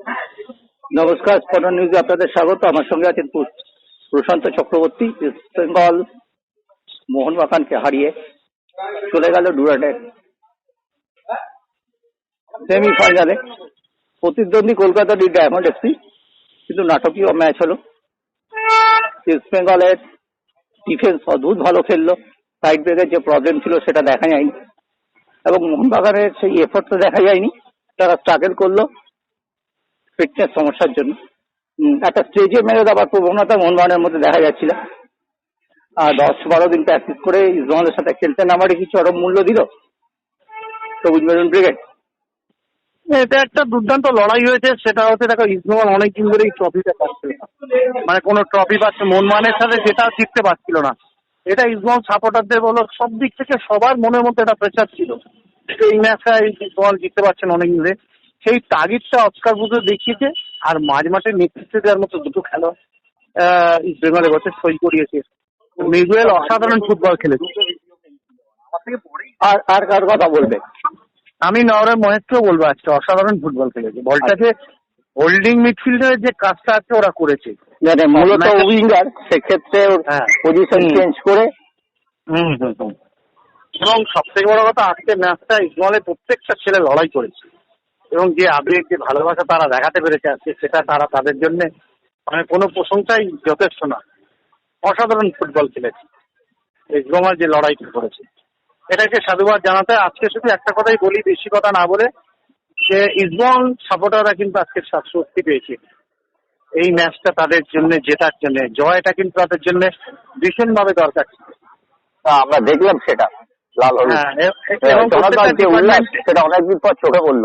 নমস্কার, স্পটন নিউজে আপনাদের স্বাগত। আমার সঙ্গে আছেন প্রশান্ত চক্রবর্তী, ইস্ট বেঙ্গল মোহনবাগানকে হারিয়ে চলে গেল ডুরান্ডের সেমিফাইনালে প্রতিদ্বন্দ্বী কলকাতা ডি ডায়মন্ড এফসি কিন্তু নাটকীয় ম্যাচ হলো। ইস্ট বেঙ্গলের ডিফেন্স অদ্ভুত ভালো খেললো। সাইড ব্রেকের যে প্রবলেম ছিল সেটা দেখা যায়নি। এবং মোহনবাগানের সেই এফোর্টটা দেখা যায়নি। তারা স্ট্রাগল করল। ফিটনেস সমস্যার জন্য। একটা স্টেজে মেরে দেওয়ার প্রবণতা মোহনবাগানের মধ্যে দেখা যাচ্ছিল। আর দশ বারো দিন প্র্যাকটিস করে ইসমাইলের সাথে খেলতে নামারে কিছু আরও মূল্য দিল। সবুজ মেরুন ব্রিগেড। এটা একটা দুর্দান্ত লড়াই হয়েছে, সেটা হচ্ছে দেখো ইসমাল অনেকদিন ধরে এই ট্রফিটা পাচ্ছিল। মানে কোনো ট্রফি পাচ্ছে মনমানের সাথে যেটা জিততে পারছিল না। এটা ইসমাল সাপোর্টারদের বলো, সব দিক থেকে সবার মনের মধ্যে একটা প্রেশার ছিল। এই ম্যাচটা ইসমাল জিততে পারছেন অনেক দিন ধরে। সেই তাগিদটা অস্কার বুঝে দেখিয়েছে আর মাঝ মাঠে নেতৃত্ব দেওয়ার মতো দুটো খেলা ইস্ট বেঙ্গলের বছর সই করিয়েছে। মিগুয়েল অসাধারণ ফুটবল খেলেছে। আর আর কার কথা বলবে? আমি নরের মহেশকেও বলব আজকে অসাধারণ ফুটবল খেলেছে। বলটাকে হোল্ডিং মিডফিল্ডের যে কাজটা আছে ওরা করেছে। মানে মূলত উইঙ্গার সেক্ষেত্রে হ্যাঁ। পজিশন চেঞ্জ করে। হুম হুম হুম। এবং সব থেকে বড় কথা আজকে ম্যাচটা ইসমালের প্রত্যেকটা ছেলে লড়াই করেছে। এবং যে আবেগ যে ভালোবাসা তারা দেখাতে পেরেছে আজকে সেটা তারা তাদের জন্য মানে কোনো প্রশংসাই যথেষ্ট না। অসাধারণ ফুটবল খেলেছে। ইসমাল যে লড়াইটা করেছে। এটাকে সাধুবাদ জানাতে আজকে শুধু একটা কথাই বলি বেশি কথা না বলে যে ইসবল সাপোর্টাররা কিন্তু আজকে স্বস্তি পেয়েছে। এই ম্যাচটা তাদের জন্য জেতার জন্য জয়টা কিন্তু তাদের জন্য ভীষণভাবে দরকার ছিল। আমরা দেখলাম সেটা লাল হলুদ। হ্যাঁ, হ্যাঁ, সেটা অনেকদিন পর চোখে পড়ল।